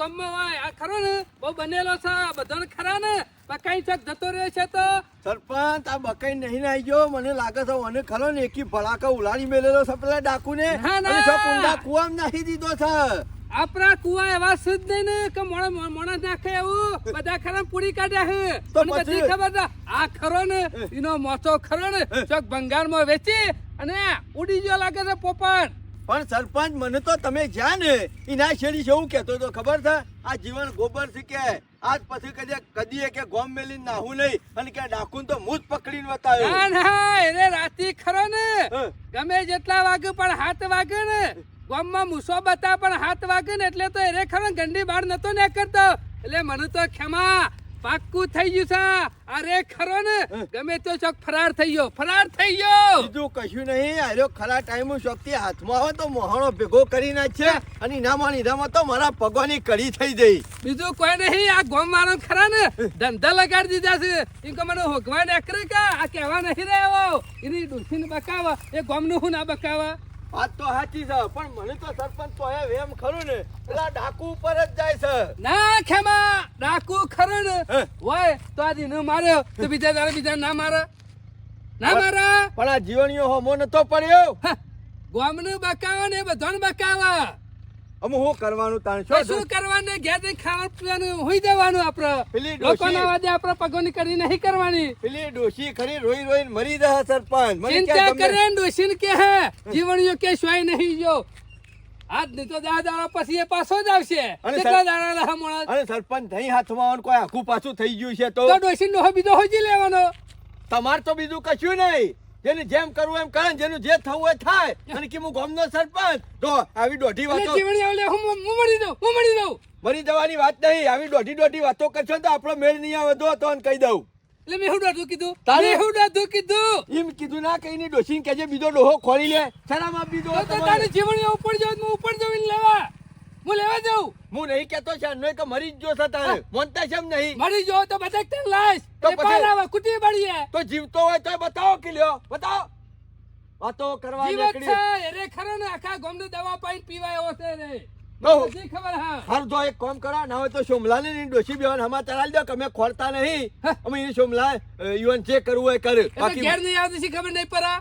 અરે હોય. આ ખરો ને? બહુ બનેલો છે. બધાને ખરા ને? બકાઈ ચક જતો રહ્યો છે તો? સરપંચ આ બકાઈ નહીં નાઈ ગયો. મને લાગે છે મને ખરો ને એકી ભડાકા ઉલાડી મેલેલો છે પેલા ડાકુ ને ના. કુવા સબ નાખી દીધો છે. આપણા કુવા એવા શુદ્ધ નહીં ને કે મોણા મોણા નાખે એવું? બધા ખરા પૂરી કાઢ્યા હે. તો પછી? ખબર છે? આ ખરો ને? એનો મોચો ખરો ને? ચોક ભંગારમાં વેચી અને ઉડી ગયો લાગે છે પોપટ પણ સરપંચ મને તો તમે જ્યાં ને એના શેરી હું કહેતો તો ખબર છે? આ જીવન ગોબર છે કે આજ પછી કદી કદી કે ગોમ મેલી નાહું નહીં અને કે ડાકુન તો મૂજ પકડીને ના બતાવ્યો ના એને રાતી ખરો ને. ગમે જેટલા વાગે પણ હાથ વાગે ને. ગોમમાં મૂસો બતા પણ હાથ વાગે ને એટલે તો એને ખરો ને ગંડી બાર નતો ને કરતો એટલે મને તો ખેમા પાક્કું થઈ ગયું છે. અરે ખરો ને ગમે તો ચોક ફરાર થઈ ગયો ફરાર થઈ ગયો. બીજું કશું નહીં આર્યો ખરા ટાઈમ શક્તિ હાથમાં હોય તો મોહણો ભેગો કરી નાખશે અને ઇનામાં ઇનામાં તો મારા પગોની કડી થઈ જઈ બીજું કોઈ નહીં આ ગોમ વાળો ખરા ને ધંધા લગાડી દીધા છે. એમ કે મને હોકવા નીકળે કા? આ કહેવા નહીં રહ્યો. એની ડોસીને બકાવા એ ગોમનું હું ના બકાવા? વાત તો સાચી છે પણ મને તો સરપંચ તો એ વેમ ખરું ને પેલા ડાકુ ઉપર જ જાય છે. ના ખેમા ડાકુ ખરું ને. હે? હોય તો આજે ન માર્યો તો બીજા તારે બીજા ના મારે. ના મારા. પણ આ જીવણીઓ હોમો નતો પડ્યો. ગોમનું બકાવો ને બધાને બકાવા. અમે શું કરવાનું તાણ છો? શું શું કરવાનું ઘેર જઈને ખાવાનું પીવાનું હોઈ જવાનું આપણે. પેલી ડોશી- લોકોના વાદે આપણે પગોની કરી નહીં કરવાની. પેલી ડોશી ખરી રોઈ રોઈ મરી રહે સરપંચ. ચિંતા કરે ને કે હે જીવણીઓ કે સ્વાય નહીં જો. આજ નહીં તો દા દાડા પછી એ પાછો જ આવશે. કેટલા દાડા રહા મોણા અને સરપંચ નહીં હાથમાં કોઈ આખું પાછું થઈ ગયું છે તો? ડોશી ડોહો બીજો હોજી લેવાનો. તમારે તો બીજું કશું નહીં. જેને જેમ કરવું એમ કરે જેનું જે થવું હોય થાય. અને કે હું ગામનો સરપંચ તો આવી દોઢી વાતો હું મરી મળી દઉં હું મળી દઉં મરી જવાની વાત નહીં. આવી દોઢી દોઢી વાતો કરશો તો આપણો મેળ નહીં આવે. તો તો કહી દઉં. એટલે મેં હું દાદુ કીધું? તારે- શું હું દાદુ કીધું? એમ કીધું ના કહીને કે કહેજે બીજો ડોહો ખોલી લે. શરમ બીજો દીધો તો તો જીવણી ઉપર જાવ હું ઉપર જઈને લેવા. હું લેવા જાઉં? હું નહીં કેતો છે નહીં કે મરી જ જો છે તારે. મોનતા છે નહીં. મરી જો તો બધા તે લાશ તો એ પાર આવે કુટી બળીએ તો જીવતો હોય તો બતાવો કે લ્યો. બતાવો. વાતો કરવા જીવત નીકળી. છે એરે ખરો ને આખા ગોમને દવા પાઈ પીવાય એવો છે રે. બહુ. બધી ખબર હા. હાર જો એક કામ કરા ના હોય તો સોમલા ને ડોશી બેવાન હમા ચલાવી દો કે અમે ખોરતા નહીં. અમે શુમલા સોમલા યુવાન જે કરવું હોય કરે. એ તો ઘેર નહીં આવતી શી ખબર નહીં પરા?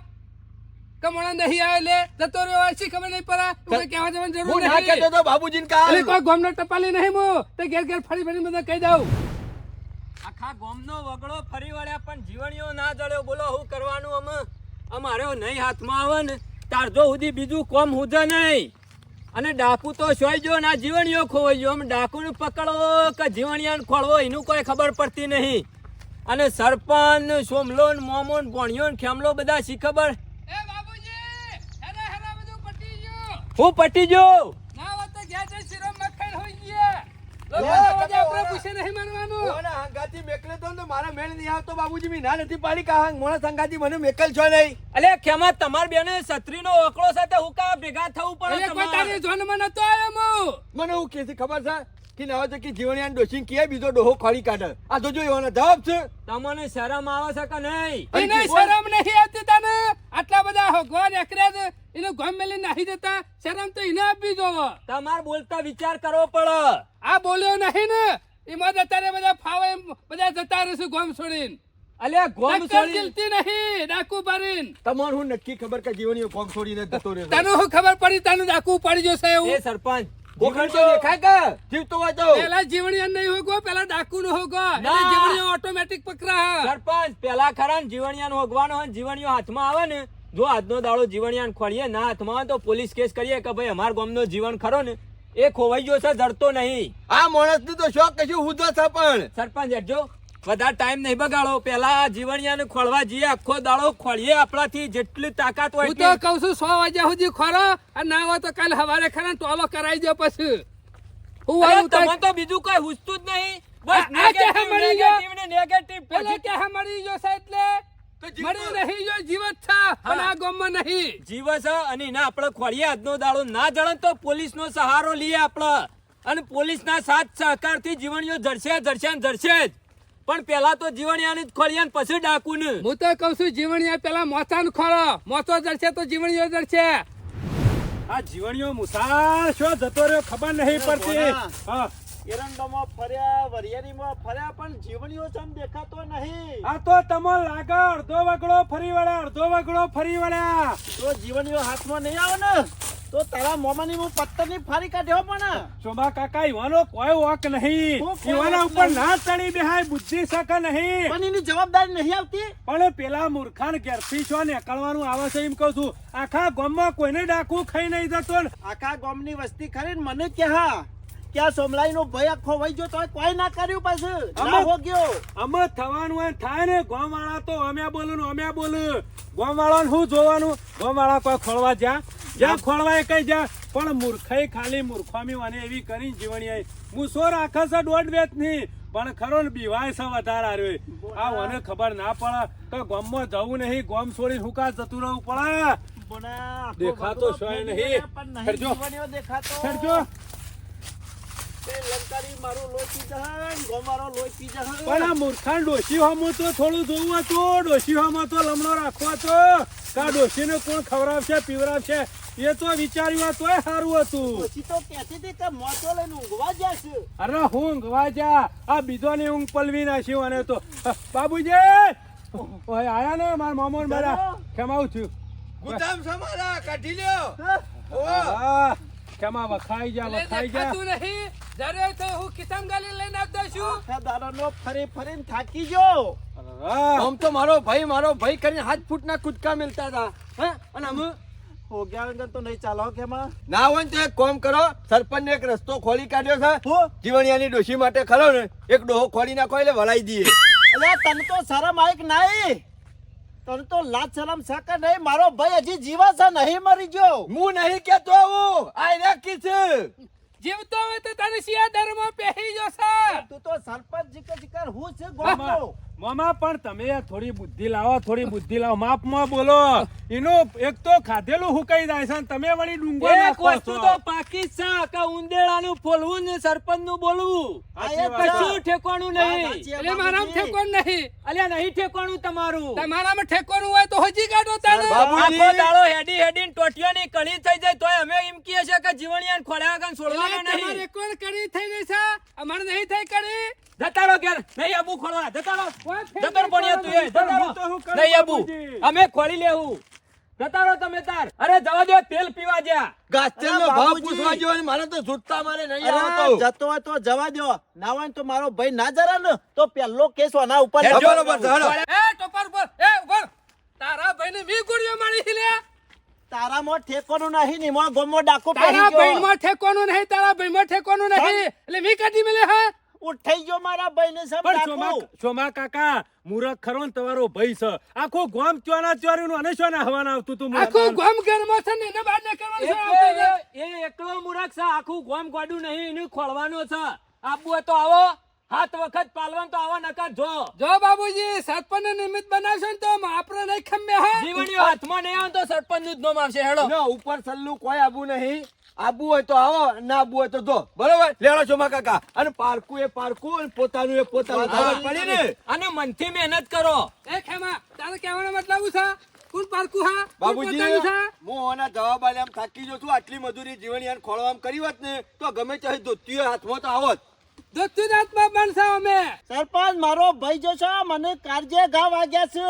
કમણા નહીં આવે લે જતો રહ્યો હોય શી ખબર નહીં પરા કહેવા જવાની જરૂર હું ના કહેતો નહીં તો બાબુજીને કાલ એટલે કોઈ ગોમને ટપાલી નહીં મો. તે ઘેર ઘેર ફરી ફરી બધા કહી દઉં. આખા ગોમનો વગડો ફરી વળ્યા પણ જીવણીઓ ના જળ્યો. બોલો હું કરવાનું અમે અમારે નહીં હાથમાં આવે ને. તાર જો સુધી બીજું કોમ હુજે નહીં. અને ડાકુ તો સોઈ ગયો ના જીવણીઓ ખોવાઈ ગયો. આમ ડાકુને પકડો કે જીવણિયાને ખોળવો એનું કોઈ ખબર પડતી નહીં. અને સરપંચ સોમલોન સોમલો ને મોમો ને ભોણિયો ને ખેમલો બધા શી ખબર એ બાબુજી હેરા હેરા બધું પટી ગયું હું પટી ગયો. ના વાત તો જ્યાં જઈને શીરો મક્ખણ હોઈ ગયા લે, લોકો તમે આપણે પૂછે નહીં માનવાનું. ઓના હંગાથી મેકલે તો ને મારા મેળ નહીં આવતો બાબુજી મી ના નથી પાડી કા હંગ મોણા સંગાથી મને મેકલ છો નહીં. અલે ખેમા તમાર બેને છત્રીનો ઓકળો સાથે હુકા ભેગા થવું પડે કોઈ તમારે. નતો આવ્યો મને હું કે ખબર છે? કે નવા જકી જીવણિયાન કે કે બીજો ડોહો ખોરી કાઢે. આ તો જો એવાનો જવાબ છે. તમને શરમ આવે છે કે નહીં? એને શરમ નહીં આવતી તને? આટલા બધા ભગવાન એકર્યા છે એને ગોમ મેલી નાહી દેતા? શરમ તો એને આપી જોવો. તમાર બોલતા વિચાર કરવો પડે. આ બોલ્યો નહીં ને? એમાં તો તારે બધા ફાવે બધા જતા રહેશું ગોમ છોડીને. અલ્યા ગોમ છોડી ચીલતી નહીં ડાકુ ભરીને. તમાર હું નક્કી ખબર કે જીવણીઓ ગોમ છોડીને જતો રહે તને હું ખબર પડી તને ડાકુ પડી જશે એ સરપંચ ગોખણ તો દેખાય કે? જીવતો હોય તો. પેલા જીવણીયા નહીં હોગો પેલા ડાકુ નો હોગો એટલે ના. ઓટોમેટિક પકડા સરપંચ પેલા ખરા ને જીવણિયાનો હોગવાનો હોય ને હાથમાં આવે ને જો આજનો દાડો જીવણિયાને ખોળીએ ના હાથમાં આવે તો પોલીસ કેસ કરીએ કે ભાઈ અમાર ગામનો જીવન ખરો ને એ ખોવાઈ ગયો છે ધરતો નહીં. આ માણસ તો શોખ કશું હુદો છે પણ. સરપંચ હેડજો વધારે ટાઈમ નહીં બગાડો. પેલા જીવણિયાને ખોળવા જઈએ આખો દાડો ખોળીએ આપણાથી જેટલી તાકાત હોય હું તો. કઉ છું સો વાગ્યા સુધી ખોરો અને ના હોય તો કાલે સવારે ખરા ટોલો કરાવી દો પછી. હું તાર- તો બીજું કઈ હુસતું જ નહીં. બસ નેગેટિવ મળી? નેગેટિવ ને નેગેટિવ પેલા કે મરી ગયો છે એટલે? મરી નહીં ગયો જીવત છે પણ આ ગામમાં નહીં. જીવસ અને એના આપણે ખોળીએ. આજનો દાડો ના ને તો પોલીસનો સહારો લઈએ આપણે. અને પોલીસના સાથ સહકારથી જીવણીઓ જડશે જડશે ને જડશે જ. પણ પેલા તો જીવણિયાને જ ખોલીએ ને પછી ડાકુને. હું તો કઉ છું જીવણિયા પેલા મોચાને ખોરો મોચો જડશે તો જીવણીઓ જડશે. આ જીવણીઓ મુસાર શો જતો રહ્યો ખબર નહીં પડતી. હા. એરંડામાં ફર્યા વરિયાળીમાં ફર્યા પણ જીવણીઓ ચમ દેખાતો નહીં. આ તો તમો લાગે અડધો વગડો ફરી વળ્યા અડધો વગડો ફરી વળ્યા. તો જીવણીઓ હાથમાં નહીં આવે ને? તો તારા મોમાની હું પત્તરની ફારી કાઢ્યો પણ. શોભા કાકા યુવાનો કોઈ વોક નહીં. વોક ઉપર ના ચડી બેહાય બુદ્ધિ શકે નહીં. પણ એની જવાબદારી નહીં આવતી? પણ પેલા મૂર્ખાન ઘેરથી છો નીકળવાનું આવે છે એમ કહું છું. આખા ગામમાં કોઈને ડાકુ ખાઈ નહીં જતો આખા ગામની વસ્તી ખરી ને મને કે હા. ત્યાં સોમલાઈ નો ભય આખો વહી ગયો તો કોઈ ના કર્યું પાછું. ના અમે- હો ગયો. અમે થવાનું થાય ને ગામ વાળા તો અમે બોલું ને અમે બોલું. ગામ વાળા શું જોવાનું? ગામ વાળા કોઈ ખોળવા જ્યાં? જ્યાં ખોળવાય કઈ જા. પણ મૂર્ખાઈ ખાલી મૂર્ખામી મને એવી કરી જીવણી આઈ મૂસો રાખે છે દોઢ વેતની પણ ખરો ને બીવાય છે વધારે હાર્યો આ મને ખબર ના પડે. તો ગોમમાં જવું નહીં ગોમ છોડી હુકા જતું રહું પડે? દેખાતો શોય નહીં. દેખાતો. પણ આ મૂર્ખાન ડોશી હોમો તો થોડું જોવું હતું ડોશી હોમો તો લમણો રાખવો હતો કા ડોશીને કોણ ખવડાવશે પીવડાવશે? એ તો વિચાર્યું તોય સારું હતું. પછી તો કહેતી હતી કે મોચો લઈને ઊંઘવા જશે. અરે હું ઊંઘવા જા. આ બીજોની ઊંઘ પલવી નાખ્યું અને તો બાબુજી! ઓય આયા ને મારા મામો ને મારા ખેમાવું છું. ગુદામ સમારા કાઢી લ્યો. ખેમા વખાઈ જા વખાઈ જા. તું નહીં. જરે તો હું કિસમ ગાલી લઈને આવતો છું. આખા દાડાનો ફરી ફરીને થાકી ગયો. હમ આમ તો મારો ભાઈ મારો ભાઈ કરીને હાથ ફૂટના કૂદકા મિલતા હતા. હે? અને અમે હો ગયા વગર તો નહીં ચાલો કે માં ના હોય તો એક કોમ કરો સરપંચ એક રસ્તો ખોલી કાઢ્યો છે. હું? જીવણિયાની ડોશી માટે ખરો ને એક ડોહો ખોલી નાખો એટલે વળાઈ દઈએ. અલ્યા તને તો શરમ આઈક નહીં? તને તો લાજ શરમ સાકે નહીં. મારો ભાઈ હજી જીવા છે નહીં મરી ગયો. હું નહીં કેતો હું આ રાખી છે. જીવતો હોય તો તને શિયા ધર્મ પહેરી જશે. તું તો સરપંચ જીકર જીકર હું છે ગોમનો મામા પણ તમે થોડી બુદ્ધિ લાવો થોડી બુદ્ધિ લાવો. માપમાં બોલો. એનું એક તો ખાધેલું હુકાઈ જાય છે તમે વળી ડુંગો એક વસ્તુ તો પાકી છે કે ઉંદેડાનું ફોલવું ને સરપંચનું બોલવું. કશું ઠેકવાનું નહીં. એટલે મારામાં ઠેકવાનું નહીં. અલ્યા નહીં ઠેકવાનું તમારું. તમારામાં ઠેકોનું હોય તો હજી કાઢો તારે. આખો દાડો હેડી હેડીને ટોટિયાની કળી થઈ જાય તોય અમે એમ કહીએ છીએ કે જીવણિયાને ખોળ્યા વગર છોડવાના નહીં. કોણ કળી થઈ ગઈ છે? અમારે નહીં થઈ કરી જતા ઘેર નહીં આબુ ખોળવા જતા રહો કોઈ ફેર જતો રહો ભણ્યા તું એ, જતા પણ રહો. હું તો શું કરું નહીં આબુ. અમે ખોળી લેવું. જતા તમે તાર. અરે જવા દો તેલ પીવા જ્યાં. ગાસ્તેલનો ભાવ પૂછવા જેવો મારે તો છૂટતા મારે નહીં આવતો. જતો હોય તો જવા દો ના તો મારો ભાઈ ના જરા ને તો પેલો કેસ આના ઉપર એ ટોપર એ ઉપર. તારા ભાઈને મી ગુડિયો મારી લે. તારામાં ઠેકોનું નહીં ને એમાં ગોમમાં ડાકો તારા ભાઈ માં ઠેકો ઠેકોનું નહીં તારા ભાઈ માં ઠેકોનું નહીં. એટલે મી કાઢી મેલે હા? ઉઠાઈ ગયો મારા ભાઈને સબ પણ સોમા સોમા કાકા મુરખ ખરો ને તમારો ભાઈ છે. આખું ગામ ચોના ચોર્યું અને ચોના હવાના આવતું તું આખો ગામ. ઘરમાં છે ને એને બહાર નીકળવાનું છે એ એકલો મુરખ છે આખું ગોમ ગોડું નહીં એને ખોળવાનો છે. આબુ તો આવો હાથ વખત પાલવાનું તો આવો નકાર જો. જો બાબુજી સરપંચ નિમિત્ત બનાવશો ને તો આપણે નહીં ખમે હા. જીવણીઓ હાથમાં નહીં આવે તો સરપંચનું જ નામ આવશે હેડો. ઉપર સલ્લું કોઈ આબુ નહીં. આબુ હોય તો આવો ના આબુ હોય તો જો. બરોબર? લેડો છો કાકા. અને પારકું એ પારકું અને પોતાનું એ પોતાનું. ખબર પડી ને? અને મનથી મહેનત કરો. એ ખેમા તારે કહેવાનો મતલબ છે? કુલ પારકું હા? બાબુજી હું ઓના જવાબ આલે આમ થાકી જો છું. આટલી મજૂરી જીવણી ખોળવામાં કરી હોત ને તો ગમે ચાહે ધોતીઓ હાથમાં તો આવત. દોસ્તી હાથમાં બનશે અમે. સરપંચ મારો ભાઈ જો છે મને કારજે ઘા વાગ્યા છે.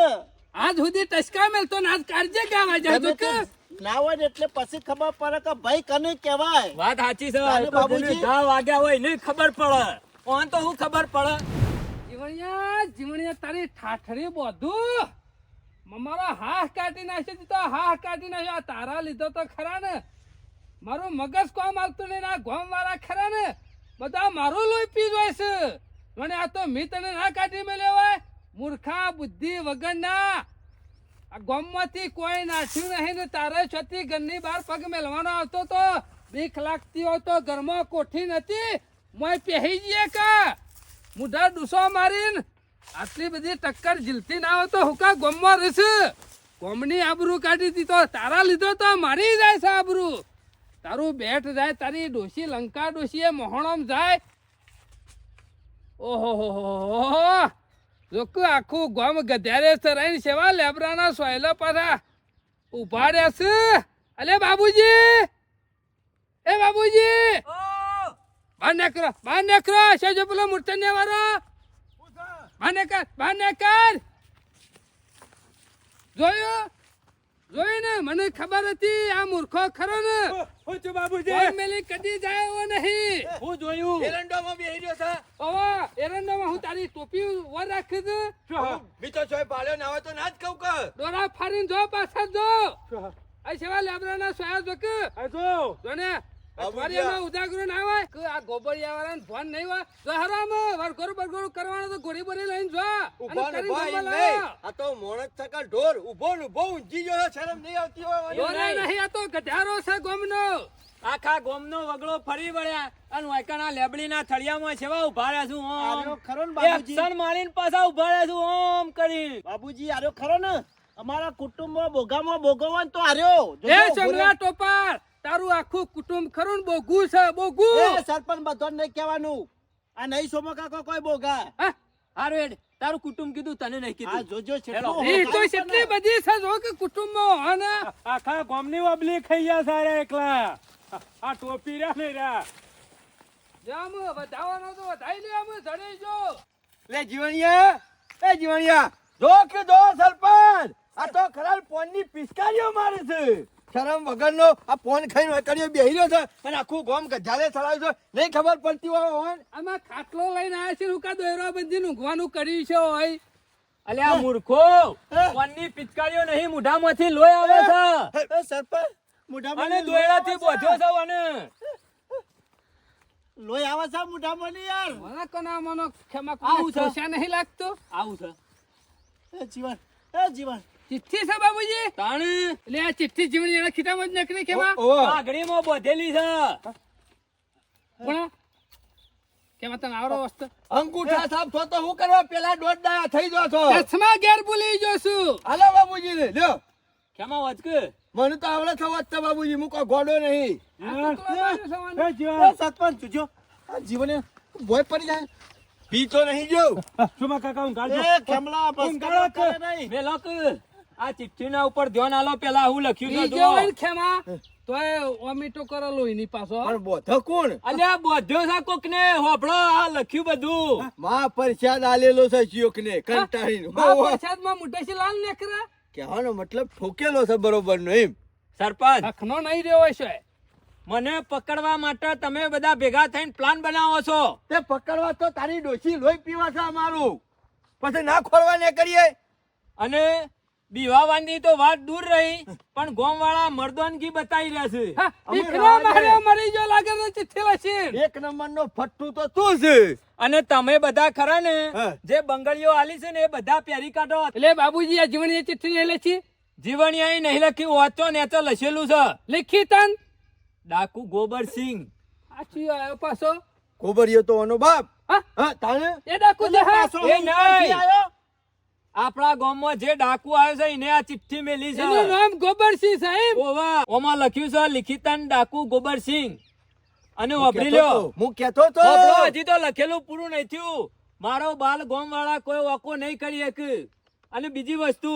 આજ સુધી ટસકા મેલતો ને આજ કારજે ઘા વાગ્યા છે તો ના હોય ને એટલે પછી ખબર પડે કે ભાઈ કને કહેવાય. વાત સાચી છે બાબુજી? દા વાગ્યા હોય નહીં ખબર પડે. ઓન તો હું ખબર પડે? જીવણિયા જીવણિયા તારી ઠાઠરી બધું. મારો હાથ કાઢી નાખ્યો તો હાથ કાઢી નાખ્યો. આ તારા લીધો તો ખરા ને. મારું મગજ કોમ આવતું નહીં ને આ ગોમ વાળા ખરા ને. બધા મારું લોહી પી જાય છે. મને આ તો મિત્રને ના કાઢી મેલ્યો હોય. મૂર્ખા બુદ્ધિ વગરના. આ ગોમમાંથી કોઈ નાખ્યું નહીં ને તારે છતી ઘરની બહાર પગ મેલવાનો આવતો તો બીક લાગતી હોય તો ઘરમાં કોઠી નથી. મોય પહેરી જઈએ કા? મુઢા ડૂસો મારીને આટલી બધી ટક્કર ઝીલતી ના હોય તો હુકા ગોમમાં રહીશ? ગોમની આબરૂ કાઢી દીધો તારા લીધો તો મારી જાય છે આબરૂ. તારું બેટ જાય, તારી ડોશી લંકા ડોશી એ મોહણમ જાય. ઓહો હો હો. લોકો આખું ગોમ ગધેરે સરાઈને સેવા લેબરાના સોયલો પાછા ઊભા રહેશે. અલે બાબુજી! એ બાબુજી! બહાર નીકળો બહાર નીકળો સેજો પેલો મૂર્તન્ય વાળો બહાર નીકળ બહાર નીકળ. જોયું? જોયું ને મને ખબર હતી આ મૂર્ખો ખરો ને હું છું બાબુજી. મેલી કદી જાય એવો નહીં. હું જોયું. એરંડોમાં બેહી રહ્યો છે. ઓવા એરંડામાં હું તારી ટોપી વર રાખી દઉં? બીજો ચોય પાડ્યો ના હોય તો ના જ કહું કે. દોરા ફાડીને જો પાછા જો. આ સેવા લેબરાના સોયા જોક આ જો. જોને બાબુજી. અઠવાડિયામાં ઉજાગરો ના હોય? કે આ ગોબરિયા વાળાને ફોન નહીં હોય? તો હરામ વરઘોર બરઘોર કરવાનો તો ગોળી બોરી લઈને જો. ઊભા ને કરી ઊભા જમવા એમ લાવો. નહીં. આ તો મોણસ થકા ઢોર ઊભો ને ઊભો ઊંઘી ગયો શરમ નહીં આવતી હોય મને. નહીં. આ તો ગધારો છે ગોમનો. આખા ગોમનો ફરી વળ્યા અને વાયકાના લેબડીના થળિયામાં છેવા ઊભા રહ્યા છું ઓમ. ખરો ને બાબુજી ક્ષણ મારીને પાછા ઊભા રહ્યા છું ઓમ કરી. બાબુજી આર્યો ખરો ને? અમારા કુટુંબમાં બોગામાં ભોગવવા ને તો આર્યો. એ ટોપાર. તારું આખું કુટુંબ ખરું ને બોગું છે બોગુ એ સરપંચ બધો નહીં કહેવાનું. આ નહીં સોમો કાકો કોઈ બોગા? હારું તારું કુટુંબ કીધું તને નહીં આ કીધું જોજો. છેટલું તો ને. બધી છે જો કે કુટુંબમાં હોય ને આખા ગામની ઓબલી ખાઈ ગયા સારા એકલા. આ ટોપી રહ્યા ને રહ્યા. જામ વધાવાનો તો વધાઈ લે આમ જડી જો. લે જીવણિયા એ જીવણિયા જો કે જો સરપંચ આ તો ખરાલ પોનની પિસ્કારીઓ મારે છે. શરમ વગરનો આ ફોન ખાઈને એકડીઓ બેહી રહ્યો છે અને આખું ગોમ ગજાલે ચડાવ્યું છે. નહીં ખબર પડતી હોય ઓન આમાં ખાટલો લઈને આવ્યા છે હું કા દોયરો બંધી ઊંઘવાનું કર્યું છે હોય? અલે આ મૂર્ખો કોનની પિચકારીઓ નહીં મોઢામાંથી લોહી આવે છે. સરપંચ મોઢામાં અને દોયડાથી બોધ્યો છે અને લોહી આવે છે મોઢામાં યાર. મને કોના મનો ખેમા આવું છે. નહીં લાગતો? આવું છે. એ જીવન એ જીવન. ચિઠ્ઠી છે બાબુજી? તાણ? એટલે આ ચિઠ્ઠી જીવન એને ખીચામાં જ નકરી કેવા આગળીમાં બોધેલી છે. પણ કેમાં તને આવડો વસ્તુ? અંગૂઠા સાફ થો તો હું કરવા પેલા દોઢ દાયા થઈ જો છો. ચશ્મા ગેર ભૂલી જોશું હાલો બાબુજી ને લ્યો. કેમાં વચક? મને તો આવડે છે જ છે બાબુજી મૂકો ગોડો નહીં. સરપંચ જોજો આ જીવને ભોય પડી જાય. પીતો નહીં જો સુમા કાકા હું એ કેમલા બસ કરે નહીં. મેલોક. આ ચિઠ્ઠીના ઉપર ધ્યાન આલો પેલા હું લખ્યું છે ખેમા તોય ઓમીટો કરેલો એની પાછો પણ બોધો કોણ? અલ્યા બોધ્યો છે કોકને હોભળો આ લખ્યું બધું. માં પરસાદ આલેલો છે ચિયોકને કંટાળીને. આ ઓહો. પ્રસાદમાં મુઢેશી લાલ નેકરા. કહેવાનો મતલબ ઠોકેલો છે બરોબર નો એમ. સરપંચ લખનો નહીં રહ્યો છે. મને પકડવા માટે તમે બધા ભેગા થઈને પ્લાન બનાવો છો. તે પકડવા તો તારી ડોસી લોહી પીવા છે અમારું. પછી ના ખોરવા ને કરીએ? અને બીવાવાની તો વાત દૂર રહી પણ ગોમવાળા મર્દોનગી બતાવી રહ્યા છે. દીકરો માર્યો મરી ગયો લાગે તો ચિઠ્ઠી લખી એક નંબર નો ફટ્ટુ તો તું છે. અને તમે બધા ખરા ને જે બંગડીઓ આલી છે ને એ બધા પહેરી કાઢો. એટલે બાબુજી આ જીવણી ચિઠ્ઠી નહીં લખી અહીં નહીં લખ્યું વાંચો ને તો લખેલું છે. લખી તન? ડાકુ ગોબરસિંહ આ ચિયો આવ્યો પાછો? ગોબરિયો તો ઓનો બાપ. હા? હા તાણે? એ ડાકુ જહા એ નહીં. આપણા ગામમાં જે ડાકુ આવ્યો છે એને આ ચિઠ્ઠી મેલી છે. એનું નામ ગોબરસિંહ સાહેબ. ઓવા ઓમાં લખ્યું છે લિખિતન ડાકુ ગોબરસિંહ. અને વાપરી લો લ્યો. હું કેતો તો. હજી તો લખેલું પૂરું નહીં થયું. મારો બાલ ગોમ વાળા કોઈ વાકો નહીં કરી શકે. અને બીજી વસ્તુ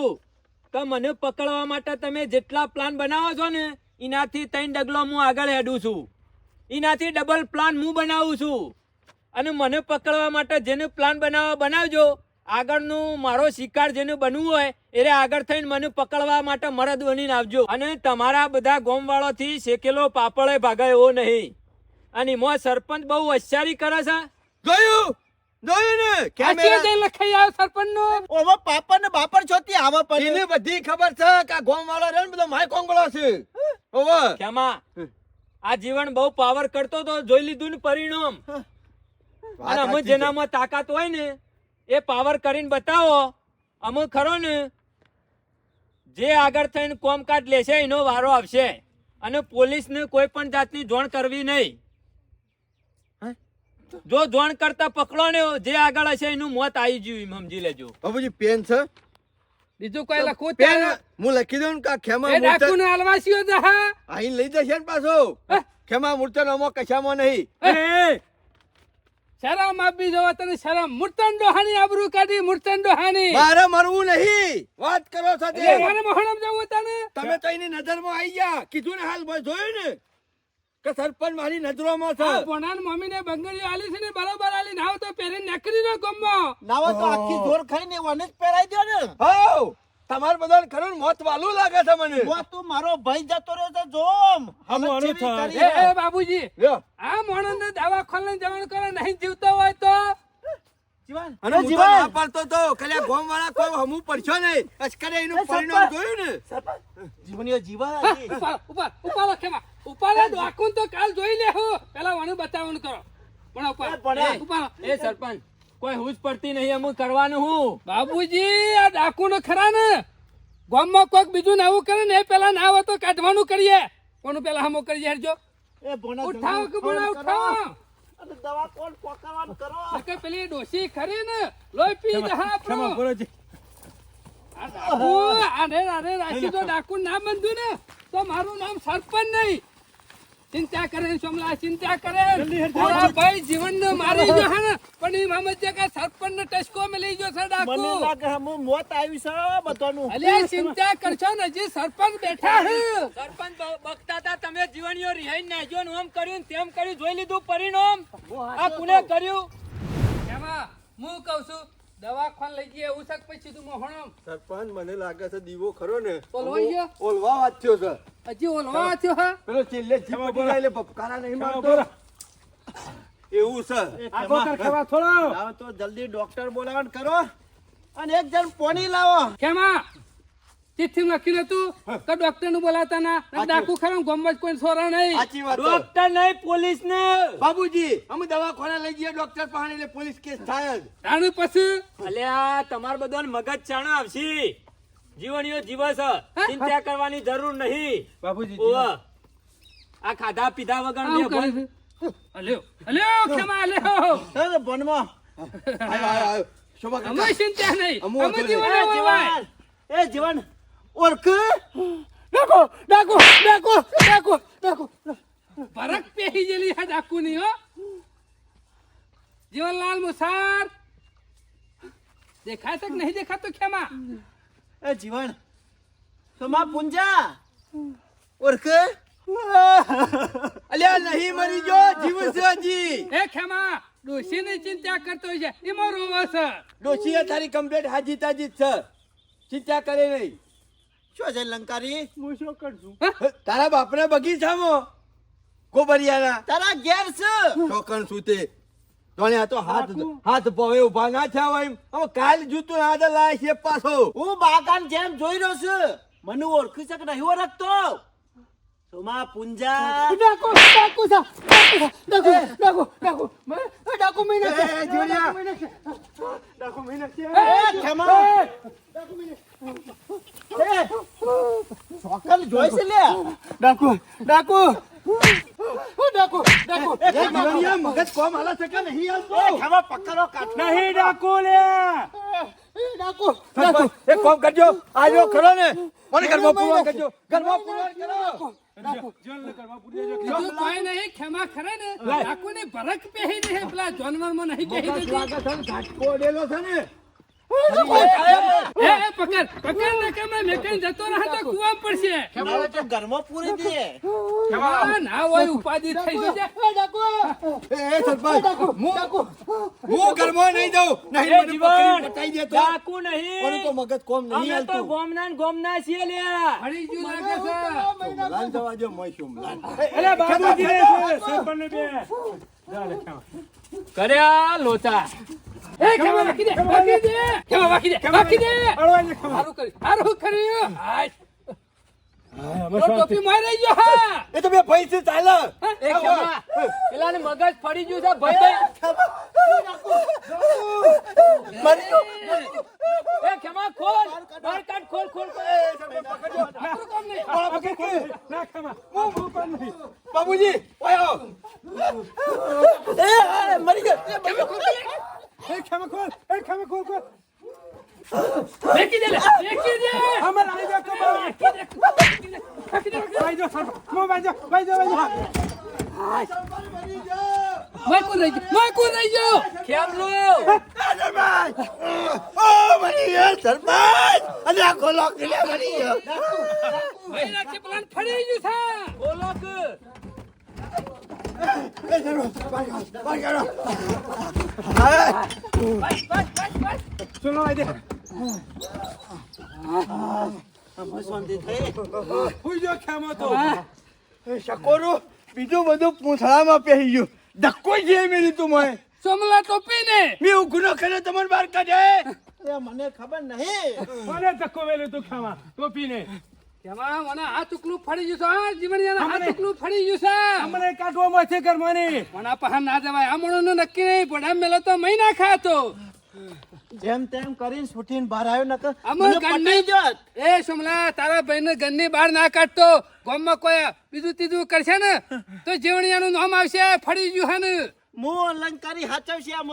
તો મને પકડવા માટે તમે જેટલા પ્લાન બનાવો છો ને એનાથી ત્રણ ડગલો હું આગળ હેડું છું. એનાથી ડબલ પ્લાન હું બનાવું છું. અને મને પકડવા માટે જેને પ્લાન બનાવવા બનાવજો આગળનું મારો શિકાર જેનું બનવું હોય એટલે આગળ થઈને મને પકડવા માટે મરદ બનીને આવજો. અને તમારા બધા ગોમવાળોથી શેકેલો પાપડે ભાગે એવો નહીં. અને એમાં સરપંચ બહુ હોશિયારી કરે છે. જોયું? જોયું ને? કેમેરા ચિયો લખાઈ આવ્યો સરપંચનું ઓમાં પાપડ ને બાપડ છોતી આવા પડે એને બધી ખબર છે કે આ ગોમ વાળો રે ને બધો માય કોંગળો છે. ઓવે. કેમાં આ જીવન બહુ પાવર કરતો તો જોઈ લીધું ને પરિણામ. અને અમે જેનામાં તાકાત હોય ને એ પાવર કરીને બતાવો. અમુક ખરો ને જે આગળ થઈને કોમકાજ લેશે એનો વારો આવશે. અને પોલીસને કોઈ પણ જાતની જોણ કરવી નહીં. જો જોણ કરતા પકડો ને જે આગળ હશે એનું મોત આવી ગયું સમજી લેજો. બાબુજી પેન છે? બીજું કોઈ લખવું પેન હું લખી દઉં ને કે આ ખેમા એ ડાકુ ને આલવાસીઓ જહા અહીં લઈ જશે ને પાછો. ખેમા મૂર્તન અમો કશામાં નહીં. એ શરમ આપી જો તને શરમ. મૂર્તન ડોહાની આબરૂ કાઢી મૂર્તન ડોહાની. મારે મરવું નહીં. વાત કરો સાથે મારે મોહણમ જવું તને? તમે તો એની નજરમાં આવી ગયા. કીધું ને હાલ જોયું ને કે સરપંચ મારી નજરોમાં છે. પોણાન મમ્મી મમ્મીને બંગડીઓ આલી છે ને બરોબર આલી નાવ તો પહેરી નકરી નો ગમમાં. નાવા તો આખી જોર ખાઈને વને જ પહેરાઈ દો ને. હાઉ. તમાર બધાને ખરું મોત વાલું લાગે છે મને વો તું મારો ભાઈ જતો રહ્યો છે જોમ થાય. એ બાબુજી. આ મોણસને દવાખાને જવાનું કરે નહીં જીવતો હોય તો જીવન, અને જીવન. ના પાડતો તો કલ્યા ગોમ વાળા કોઈ હમું પડશો નહીં અચકરે એનું પરિણામ જોયું ને જીવનીઓ જીવન હા, હજી. ઉપાડો, ઉપાડો, ઉપાડો ખેમા. ઉપાડો, ડોકું તો કાલ જોઈ લે હું. પેલા વણું બતાવવાનું કરો. પણ ઉપાડો. એ ભણે. એ, ઉપાડો. એ સરપંચ કોઈ હુજ પડતી નહીં અમુક કરવાનું હું. બાબુજી આ ડાકુ નો ખરા ને? ગામમાં કોઈક બીજું નવું કરે ને એ પેલા ના હોય તો કાઢવાનું કરીએ. કોનું પેલા હમો કરી હેરજો એ ભોણા ઉઠાવો કે ભણા ઉઠાવો? અને દવા કોણ પોકાવાનું કરો? કે પેલી ડોસી ખરી ને. લોહી પી જા ક્ષમા આપણો. કરો જી. આ ડાકુ આને આને રાખી તો ડાકુ નામ બંધ્યું ને. તો મારું નામ સરપંચ નહીં. ચિંતા કરે સોમલા ચિંતા કરે ભાઈ જીવન નો મારી ગયો હે પણ એ મામત જે કે સરપંચ ને ટસકો માં લઈ ગયો છે મને લાગે હમ મોત આવી છે બધાનું. અલે ચિંતા કરશો ને હજી સરપંચ બેઠા હે. સરપંચ બકતા તા તમે જીવણીઓ રિહાઈ નાખ્યો ને આમ કર્યું તેમ કર્યું જોઈ લીધું પરિણામ. આ કુને કર્યું? એમાં હું કહું છું દવાખાન લઈ ગયા એવું શક પછી તું મોહણમ? સરપંચ મને લાગે છે દીવો ખરો ને. ઓલવાઈ ગયો? ઓલવા વાત થયો છે. હજી ઓલવા થયો હા? પેલો ક્ષમા પડી એટલે ભપકારા નહીં મારતો. એવું છે. એ કર ખવા થોડો. આવ તો જલ્દી ડોક્ટર બોલાવવાનું કરો. અને એક જણ પોની લાવો. કેમાં? ચિઠ્ઠી લખ્યું હતું કે ડોક્ટરનું. બોલાતા ના ડાકુ ખરા ગોમમાં કોઈ છોરા નહીં. ડોક્ટર નહીં પોલીસ ને બાબુજી અમે દવાખાના લઈ જઈએ ડોક્ટર પાસે એટલે પોલીસ કેસ થાય જ. તાણું પછી? અલ્યા તમાર બધાને મગજ ચાણા આવશે. જીવણીઓ જીવસ ચિંતા કરવાની જરૂર નહીં. બાપુજી ઓવા. આ ખાધા પીધા વગર અલ્યો અલ્યો કેમાં અલ્યો. કાકા. અમે ચિંતા નહીં. અમે. જીવન એ જીવન. ઓળખ? ડાકુ ડાકુ ડાકુ ડાકુ ડાકુ ભરક પેહી જેલી છે ડાકુ ની હો. જીવનલાલ મુસાર. દેખાય તક નહીં દેખાતો ખેમા? એ જીવન સોમા પુંજા. ઓળખ? અલ્યા નહીં મરી ગયો જીવસજી એ ખેમા ડોશીની ચિંતા કરતો છે. એમાં રોવો છે. ડોશીએ તારી કમ્પ્લેટ હાજી તાજી જ છે. ચિંતા કરે નહીં. શું છે લંકારી? હું શું કરશું તારા બાપના બગીચામાં ગોબરિયાના? તારા ઘેર છે. ચોકણ સુતે તોણે આ તો હાથ હાથ પવે ઊભા ના થયા હોય એમ. હવે કાલ જૂતું હાથ લાય છે પાછો. હું બાગાન જેમ જોઈ રહ્યો છું. મને ઓળખી શક નહીં ઓળખતો? સોમા પુંજા. ડાકુ ડાકુ છે ડાકુ ડાકુ ડાકુ ડાકુ. મે- એ ડાકુ જોડિયા. ડાકુ. એ ખેમા એ ડાકુ ડાકુ ડાકુ ડાકુ એ મગજ કોમ હાલે છે કે નહીં હાલતો ખેમા પકડો કાઢ નહીં ડાકુ લે એ ડાકુ એક કામ કરજો આજો ખરો ને મને ઘરમાં પૂરવા કરજો ઘરમાં પૂરવા કરો જલ ને કરવા પૂરી દેજો. બીજું કોઈ નહીં પકડ પકડ ને કે મેં મેકન જતો રહે તો કુવા પડશે? ખેમા તો ઘરમાં પૂરી દે આ ના હોય ઉપાધિ થઈ જશે. એ ડાકુ એ સરપંચ હું હું ઘરમાં નહીં દઉં નહીં મને પકડી પટાઈ દેતો ડાકુ પણ તો મગજ કોમ નહીં અમે તો ગોમના ગોમના છીએ લ્યા હળી ગયું લાગે છે. સોમલાલ જવા દો, મોય સોમલાલ. અલ્યા બાપુજી રે છે, સરપંચને બે. જા લે કર્યા લોચા. એ ખેમા વાકી દે? વાકી દે? ખેમા વાકી દે? વાકી દે? અળવાઈ ને ખેવા. સારું કર્યું સારું કર્યું. શાંતિ. ટોપી મારી ગયો હા. એ તો બે પૈસે ચાલે. એ ખેમા પેલાને મગજ ફરી ગયું છે ભાઈ એ ખેમા ખોલ. બહાર કાઢ ખોલ ખોલ. આપણું કામ નહીં. Okay, okay. ના ખેવા. હું હું પણ નહીં. બાબુજી ઓય આવો. એ મરી ગયો. એ ખેવા ખોલ એ ખેવા ખોલ ખોલ ફેંકી દે લે ફેંકી દે અમે લાવી દો કમાલ. ફેંકી દે ભાઈ જો સરપંચ. મો ભાઈ જો ભાઈ જો ભાઈ જો. માકુ રહી ગયો માકુ રહી ગયો ખેમલું ઓ, મરી ગયો સરપંચ અને આખો લોક લે મરી ભાઈ રાખી પ્લાન ફરી ગયું છે બોલો કે એ ચલો, બહાર કાઢો, બહાર કાઢો. હા. ચલો આઈ દે અમે શાંતિ થઈ હુઈ જો ખેમો તો એ શકોરું બીજું બધું પૂંછડામાં પહેરી ગયું ધક્કો જે મેં તું મને સોમલા ટોપી ને મેં ગુનો કર્યો તમને બહાર કાઢે એ મને ખબર નહીં. મને ધક્કો વેલ્યો તું ખેમા ટોપીને તેમાં મને આ ઉકલું ફરી ગયું છે હા જીવણિયાના હાથ ઉકલું ફરી ગયું છે. અમને કાઢવામાં છે ઘરમાંની મને પહાડ ના જવાય આ મણોનું નક્કી નહીં પણ મેલો તો મહિના ખાતો. જેમ તેમ કરીને છૂટીને બહાર આવ્યો નકર મને જોત. એ સોમલા તારા ભાઈને ઘરની બહાર ના કાઢતો. ગામમાં કોઈ બીજું ત્રીજું કરશે ને તો જીવણિયાનું નામ આવશે ફરી ગયું હે ને. હું અલંકારી હાચવશે આમ.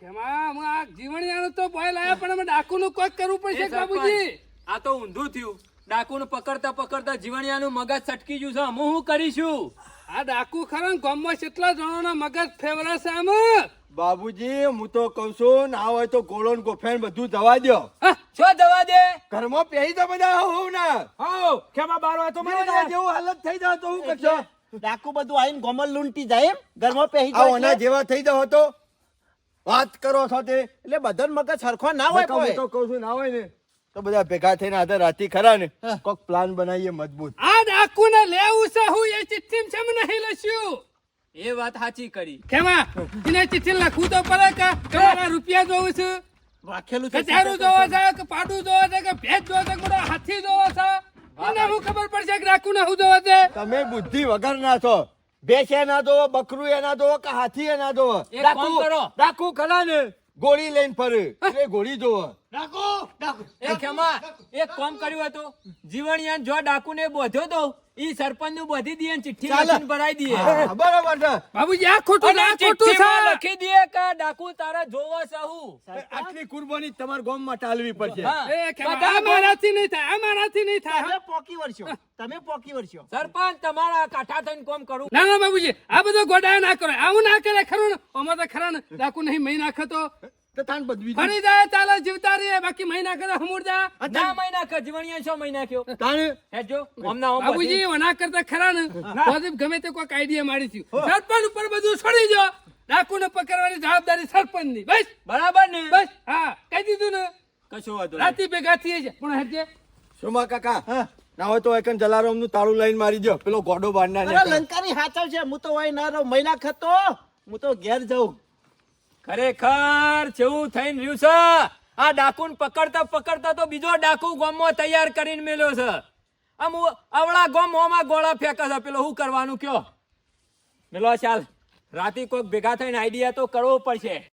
કેમાં હું આ જીવણિયાનું તો બોય લાયા પણ અમે ડાકુનું કોઈક કરવું પડશે સરપંચ, આ તો ઊંધું થયું. ડાકુને પકડતા પકડતા જીવણિયાનું મગજ છટકી ગયું છે. અમે શું કરીશું? આ ડાકુ ખરા ગામમાં કેટલા જણાના મગજ ફેવરાશે આમ? બાબુજી હું તો કઉ છું ના હોય તો ગોળો ને ગોફેન બધું જવા દો હા, છો દવા દે? ઘરમાં પહેરી તો બધા હોવ ના. હાઉ ખેમા બાર હોય તો મારી મને જેવું હાલત થઈ જાય તો હું કરશો? ડાકુ બધું આવીને ગોમલ લૂંટી જાય એમ? ઘરમાં પહેરી જાય ઓના જેવા થઈ જાવ તો? વાત કરો છો તે? એટલે બધાને મગજ સરખો ના હોય તો કહું છું ના હોય ને. તો બધા ભેગા થઈને આધા રાતી ખરા ને કોક પ્લાન બનાવીએ મજબૂત. આ ડાકુને લેવું છે હું એ ચિઠ્ઠી છે નહીં લખ્યું. એ વાત સાચી કરી. કેમાં એને ચિઠ્ઠી લખવું તો પડે કે તમારા રૂપિયા જોવું છે? રાખેલું છે ચારું જોવો છે કે પાડું જોવો છે કે ભેજ જોવો છે કે હાથી જોવો છે? મને હું ખબર પડશે કે ડાકુને હું જોવો છે? તમે બુદ્ધિ વગર ના છો. ભેંસ એ ના જોવો બકરું એ ના જોવો કે હાથી એ ના જોવો? એક કામ કરો. ડાકુ ખરા ને ગોળી લઈને ફરે. એ ગોળી જોવો. એક કામ કર્યું હતું? જીવણિયાને જો ડાકુને બોધ્યો તો ઈ સરપંચનું બોધી દઈએ ચિઠ્ઠી લખીને ભરાઈ દઈએ બરાબર છે. બાબુજી આ ખોટું આ ખોટું છે. લખી દઈએ કે ડાકુ તારા જોવો છે આટલી કુરબાની તમારા ગામમાં ટાલવી પડશે. એ કેમાં મારાથી નહીં થાય આ મારાથી નહીં થાય તમે પોકી વળશો તમે પોકી વળશો સરપંચ તમારા કાઠા થઈને કોમ કરું. ના ના બાબુજી આ બધો ગોડાયા ના કરો. આવું ના કરે ખરું ને? અમાર તો ખરા ડાકુ નહીં મહી નાખે તો તાન બદવી દે. ફરી જાય ચાલે જીવતા રહીએ. બાકી મહિના કરે હમુર જા. ના મહિના કે જીવણિયા છો મહિના કયો? તાણ હેજો હમના હમ બાબુજી વના કરતા ખરા ને. તો ગમે તે કોઈક આઈડિયા મારી છું સરપંચ ઉપર બધું છોડી જો ડાકુ ને પકડવાની જવાબદારી સરપંચની બસ. બરાબર ને? બસ. હા કહી દીધું ને. કશો વાંધો રાતી ભેગા થઈ છે પણ હેજે સોમા કાકા ના હોય તો એકન જલારામનું તાળું લઈને મારી જો પેલો ગોડો બાંધના લંકાની હાચવ છે હું તો હોય ના રહું. મહિના ખતો. હું તો ઘેર જાઉં. ખરેખર જેવું થઈને રહ્યું છે. આ ડાકુને પકડતા પકડતા તો બીજો ડાકુ ગોમમાં તૈયાર કરીને મેલ્યો છે. આમ અવળા ગામ મોંમાં ગોળા ફેંકે છે. પેલો શું કરવાનું કયો? મેલો ચાલ. રાતે કોઈક ભેગા થઈને આઈડિયા તો કરવો પડશે.